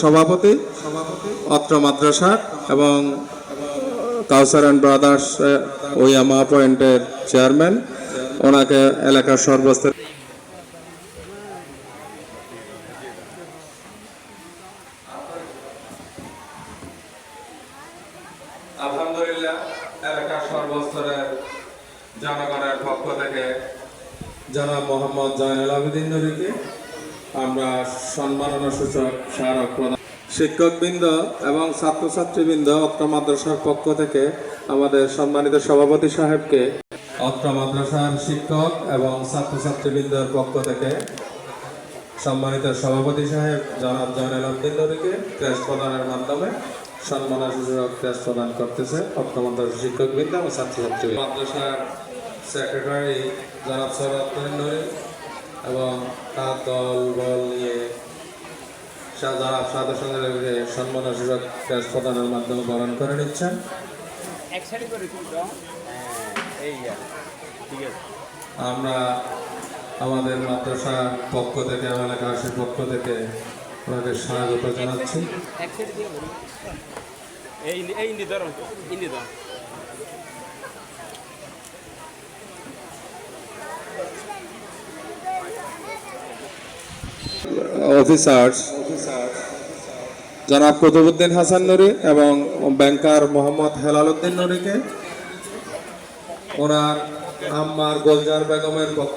সভাপতি, অত্র মাদ্রাসা এবং কাউসার অ্যান্ড ব্রাদার্স ওয়ামা পয়েন্টের চেয়ারম্যান ওনাকে এলাকার সর্বস্তর আলহামদুলিল্লাহ জনগণের পক্ষ থেকে জনাব মোহাম্মদ জয়নুল আবেদিন নুরিকে আমরা সম্মাননা সূচক স্মারক প্রদান শিক্ষকবৃন্দ এবং ছাত্রছাত্রীবৃন্দ অত্র মাদ্রাসার পক্ষ থেকে আমাদের সম্মানিত সভাপতি সাহেবকে অত্র মাদ্রাসার শিক্ষক এবং ছাত্রছাত্রীবৃন্দের পক্ষ থেকে সম্মানিত সভাপতি সাহেব জনাব জয়নুল নুরিকে ক্রেস প্রদানের মাধ্যমে সম্মাননা সূচক ক্রেস প্রদান করতেছে অত্র মাদ্রাসার শিক্ষকবৃন্দ এবং ছাত্রছাত্রী মাদ্রাসার সেক্রেটারি জনাব সরাব নুরি এবং তার দল বল নিয়ে সাদা সঙ্গে সম্মান সূচক ক্যাশ প্রদানের মাধ্যমে বরণ করে নিচ্ছেন। আছে। আমরা আমাদের মাদ্রাসার পক্ষ থেকে আমার এলাকাবাসীর পক্ষ থেকে ওনাকে স্বাগত জানাচ্ছি। এই এই অফিসার্স, জনাব কুতুবুদ্দিন হাসান নুরি এবং ব্যাংকার মোহাম্মদ হেলাল উদ্দিন নুরিকে, ওনার আম্মার গোলজার বেগমের পক্ষ,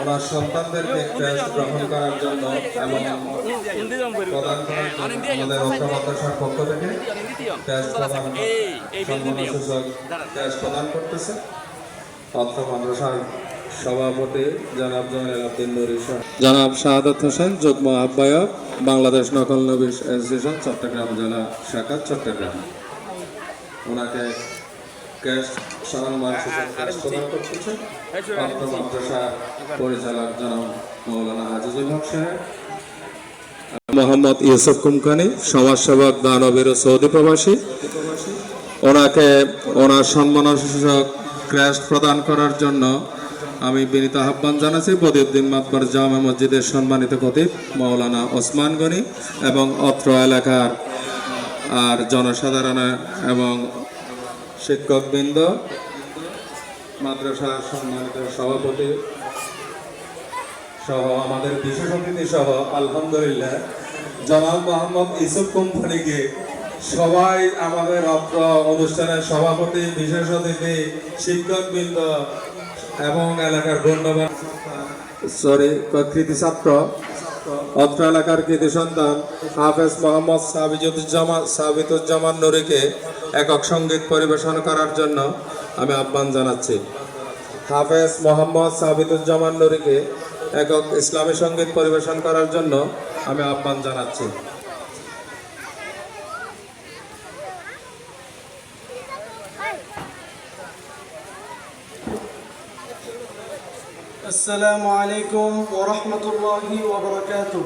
ওনার সন্তানদেরকে ক্যাশ গ্রহণ করার জন্য এবং প্রদান করার আমাদের অর্থ পক্ষ থেকে ক্যাশ প্রদান করতেছে। অর্থ মাদ্রাসার সভাপতি জনাব জয়নুল আব্দিন নুরি জনাব শাহাদত হোসেন যুগ্ম আহ্বায়ক বাংলাদেশ নকল নবী অ্যাসোসিয়েশন চট্টগ্রাম জেলা শাখা চট্টগ্রাম। ওনাকে ক্যাশ সম্মান করতেছে। পরিচালক জনাব মৌলানা আজিজুল হক সাহেব। মোহাম্মদ ইউসুফ কুমকানি সমাজসেবক দানবীর সৌদি প্রবাসী। ওনাকে ওনার সম্মানসূচক ক্র্যাশ প্রদান করার জন্য আমি বিনীত আহ্বান জানাচ্ছি বদিউদ্দিন মাতবার জামা মসজিদের সম্মানিত খতিব মৌলানা ওসমান গনি এবং অত্র এলাকার আর জনসাধারণ এবং শিক্ষকবৃন্দ, মাদ্রাসার সম্মানিত সভাপতি সহ আমাদের বিশেষ অতিথি সহ আলহামদুলিল্লাহ, জনাব মোহাম্মদ ইসুফ কোম্পানিকে সবাই আমাদের অত্র অনুষ্ঠানের সভাপতি, বিশেষ অতিথি, শিক্ষকবৃন্দ এবং এলাকার গণ্যমান সরি কৃতি ছাত্র, অত্র এলাকার কৃতি সন্তান, হাফেজ মোহাম্মদ সাবিজুজ্জামান সাবিতুজ্জামান নুরিকে একক সংগীত পরিবেশন করার জন্য আমি আহ্বান জানাচ্ছি। হাফেজ মোহাম্মদ সাবিতুজ্জামান নুরিকে একক ইসলামী সংগীত পরিবেশন করার জন্য আমি আহ্বান জানাচ্ছি। السلام عليكم ورحمة الله وبركاته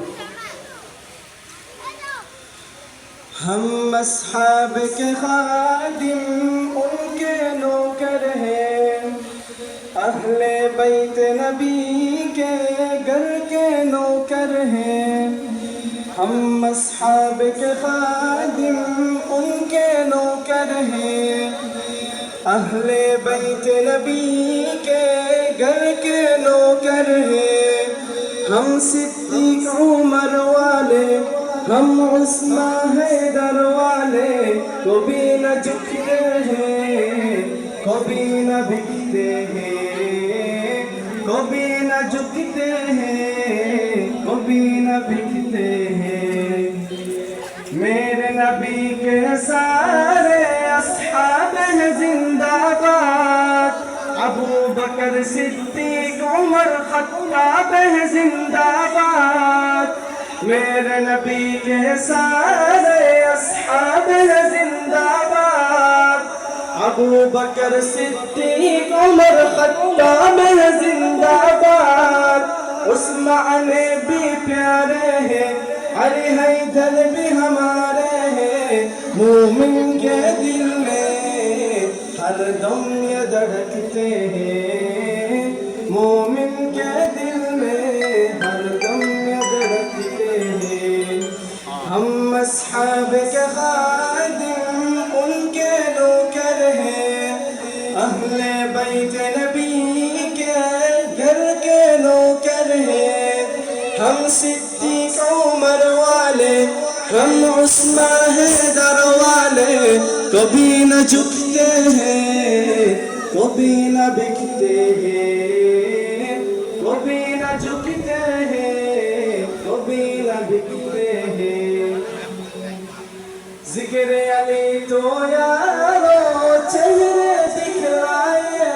हम असहाब के खादिम उनके नौकर हैं अहले बैत नबी के घर के नौकर हैं हम असहाब के खादिम उनके नौकर हैं اہل بیت نبی کے گھر کے نوکر ہیں۔ ہم صدیق عمر والے، ہم عثمان حیدر والے کو بھی نہ جھکتے ہیں کبھی نہ بکتے ہیں۔ کبھی نہ جھکتے ہیں کبھی نہ بکتے ہیں۔ میرے نبی کے سارے بکر صدیق عمر خطاب ہے زندہ باد۔ میرے نبی کے سارے اصحاب ہے زندہ باد۔ ابو بکر صدیق عمر خطاب ہے زندہ باد۔ عثمان بھی پیارے ہیں، علی حیدر بھی ہمارے ہیں۔ مومن کے دل میں ہر دم یہ دھڑکتے ہیں۔ اصحاب کے خادم ان کے نوکر ہیں اہل بیت نبی کے گھر کے نوکر ہیں ہم صدیق عمر والے ہم عثمہ حیدر والے کبھی نہ جھکتے ہیں کبھی نہ بکتے ہیں জিগরে আলী তো ইয়ারো চেহরে দিখলায়ে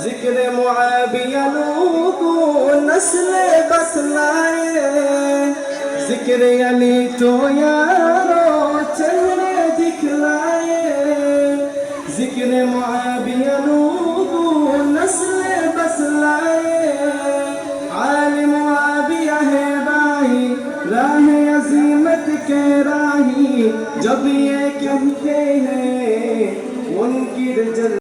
জিগরে মুআবিয়া নূকু নসলে বসলায়ে জিগরে আলী তো ইয়ারো চেহরে দিখলায়ে জিগরে মুআবিয়া নূকু নসলে বসলায়ে के राही जब ये कहते हैं उनकी जल